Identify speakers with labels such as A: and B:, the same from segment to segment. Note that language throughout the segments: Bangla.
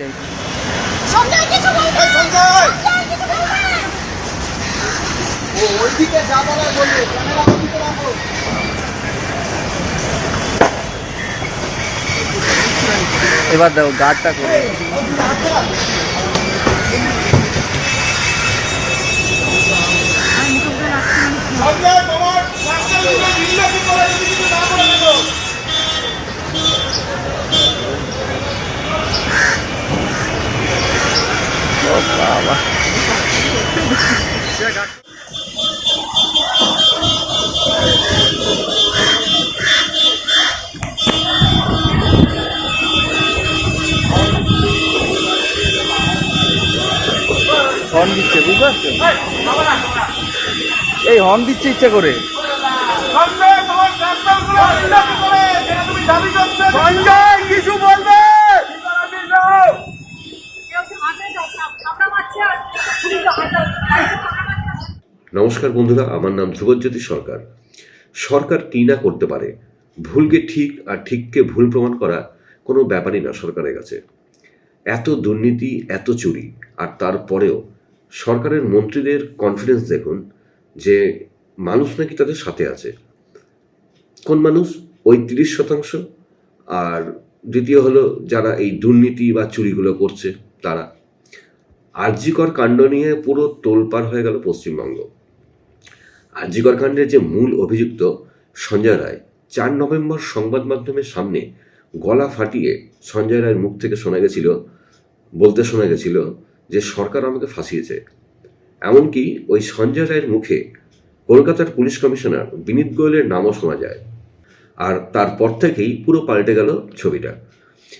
A: এটাই
B: সঞ্জয় কিছু বলবে
C: সঞ্জয়!
B: সঞ্জয় কিছু বলবে
C: ও ওইদিকে যা বলার বলবে ক্যামেরা ওইদিকে রাখো
A: এবার দেখো গার্ডটা করে
C: ওইদিকে হাতে রাখো সঞ্জয় তোমার রাস্তার দিকে ভিন্ন কি করে যদি কিছু না করে দেবো
A: ও বাবা হর্ন দিচ্ছে বুঝতে পারছ এই হর্ন দিচ্ছে ইচ্ছা করে।
C: সঞ্জয় তোমার রাস্তাগুলো ভিন্ন কি করে যেটা তুমি দাবি করছ সঞ্জয় কিছু বলবে
D: নমস্কার বন্ধুরা, আমার নাম ধ্রুবজ্যোতি সরকার। সরকার কী না করতে পারে, ভুলকে ঠিক আর ঠিককে ভুল প্রমাণ করা কোনো ব্যাপারই না সরকারের কাছে। এত দুর্নীতি, এত চুরি, আর তারপরেও সরকারের মন্ত্রীদের কনফিডেন্স দেখুন যে মানুষ নাকি তাদের সাথে আছে। কোন মানুষ? ওই তিরিশ শতাংশ। আর দ্বিতীয় হলো যারা এই দুর্নীতি বা চুরিগুলো করছে, তারা। আরজিকর কাণ্ড নিয়ে পুরো তোলপাড় হয়ে গেল পশ্চিমবঙ্গ। আরজিকর কাণ্ডের যে মূল অভিযুক্ত সঞ্জয় রায়, চার নভেম্বর সংবাদ মাধ্যমের সামনে গলা ফাটিয়ে সঞ্জয় রায়ের মুখ থেকে শোনা গেছিল, বলতে শোনা গেছিল যে সরকার আমাকে ফাঁসিয়েছে। এমনকি ওই সঞ্জয় রায়ের মুখে কলকাতার পুলিশ কমিশনার বিনীত গোয়েলের নামও শোনা যায়। আর তারপর থেকেই পুরো পাল্টে গেল ছবিটা।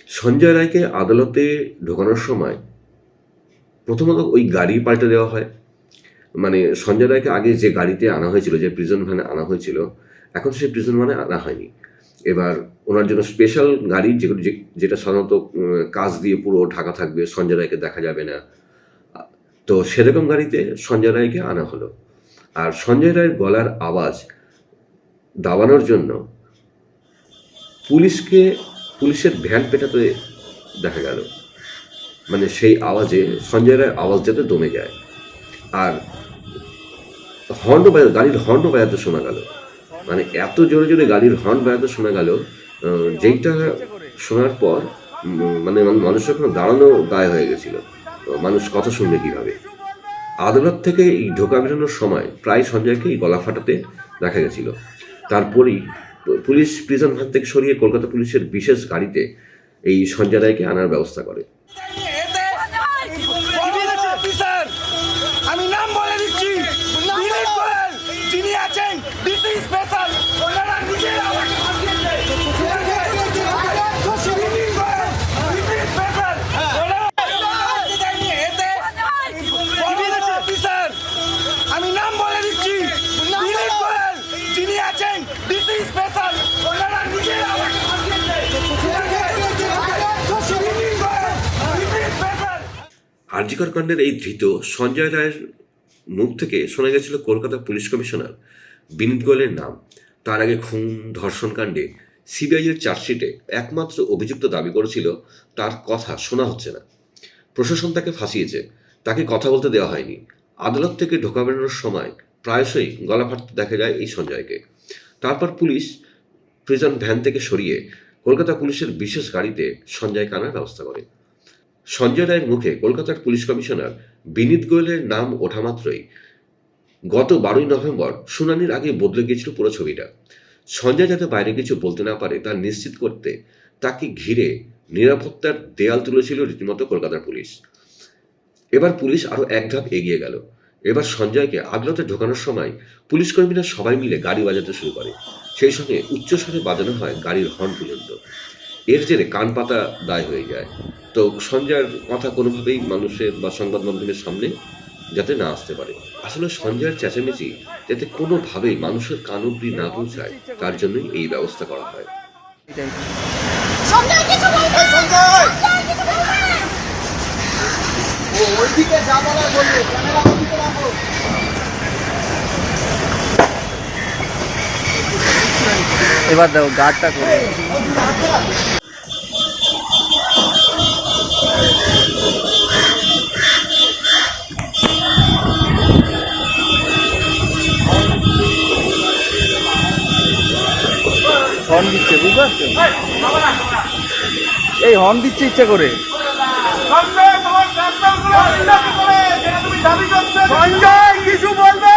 D: সঞ্জয় রায়কে আদালতে ঢোকানোর সময় প্রথমত ওই গাড়ি পাল্টে দেওয়া হয়। মানে সঞ্জয় রায়কে আগে যে গাড়িতে আনা হয়েছিল, যে প্রিজন ভ্যানে আনা হয়েছিল, এখন সেই প্রিজন ভ্যানে আনা হয়নি। এবার ওনার জন্য স্পেশাল গাড়ি যেগুলো যেটা সাধারণত কাজ দিয়ে পুরো ঢাকা থাকবে, সঞ্জয় রায়কে দেখা যাবে না। তো সেরকম গাড়িতে সঞ্জয় রায়কে আনা হলো। আর সঞ্জয় রায়ের গলার আওয়াজ দাবানোর জন্য পুলিশকে, পুলিশের ভ্যান পেটাতে দেখা গেল। মানে সেই আওয়াজে, সঞ্জয় রায়ের আওয়াজ যাতে দমে যায়। আর হর্ন বাজাতে, গাড়ির হর্ন বাজাতে শোনা গেল। মানে এত জোরে জোরে গাড়ির হর্ন বাজাতে শোনা গেল যেইটা শোনার পর মানে মান- মানুষের ওখানে দাঁড়ানো দায় হয়ে গেছিল। মানুষ কথা শুনবে কীভাবে? আদালত থেকে এই ঢোকা বেরোনোর সময় প্রায় সঞ্জয়কে এই গলা ফাটাতে দেখা গেছিল। তারপরেই পুলিশ প্রিজন ভ্যান থেকে সরিয়ে কলকাতা পুলিশের বিশেষ গাড়িতে এই সঞ্জয় রায়কে আনার ব্যবস্থা করে
E: অফিসার আমি নাম বলে দিচ্ছি দিলীপ গোয়েল যিনি আছেন ডিসি
D: আরজিকর কাণ্ডের এই ধৃত সঞ্জয় রায়ের মুখ থেকে শোনা গেছিল কলকাতা পুলিশ কমিশনার বিনীত গোয়েলের নাম। তার আগে খুন ধর্ষণ কাণ্ডে সিবিআইয়ের চার্জশিটে একমাত্র অভিযুক্ত দাবি করেছিল, তার কথা শোনা হচ্ছে না। প্রশাসন তাকে ফাঁসিয়েছে, তাকে কথা বলতে দেওয়া হয়নি। আদালত থেকে ঢোকা বেরোনোর সময় প্রায়শই গলা ফাটতে দেখা যায় এই সঞ্জয়কে। তারপর পুলিশ প্রিজন ভ্যান থেকে সরিয়ে কলকাতা পুলিশের বিশেষ গাড়িতে সঞ্জয় কানার ব্যবস্থা করে। সঞ্জয় রায়ের মুখে কলকাতার পুলিশ কমিশনার বিনীত গোয়েলের নাম ওঠা মাত্রই গত বারোই নভেম্বর শুনানির আগে বদলে গিয়েছিল পুরো ছবিটা। সঞ্জয় যাতে বাইরে কিছু বলতে না পারে, তা নিশ্চিত করতে তাকে ঘিরে নিরাপত্তার দেয়াল তুলেছিল রীতিমতো কলকাতার পুলিশ। এবার পুলিশ আরও এক ধাপ এগিয়ে গেল। এবার সঞ্জয়কে আদালতে ঢোকানোর সময় পুলিশ কর্মীরা সবাই মিলে গাড়ি বাজাতে শুরু করে। সেই সঙ্গে উচ্চস্বরে বাজানো হয় গাড়ির হর্ন পর্যন্ত। এর জেরে কান পাতা দায় হয়ে যায়। তো সঞ্জয়ের কথা কোনোভাবেই মানুষের বা সংবাদ মাধ্যমের সামনে যাতে না আসতে পারে আসলে সঞ্জয়ের চেঁচামেচি যাতে কোনোভাবেই মানুষের কান অব্দি না পৌঁছায় তার জন্যই এই ব্যবস্থা করা হয়
C: ওইদিকে বলবে ক্যামেরা ওইদিকে রাখো
A: এবার দেখো গার্ডটা করে দিচ্ছে বুঝতে পারছ এই হর্ন দিচ্ছে ইচ্ছা করে।
C: সঞ্জয় তোমার স্যাম্পলগুলো করে? তুমি দাবি করছ? সঞ্জয় কিছু বলবে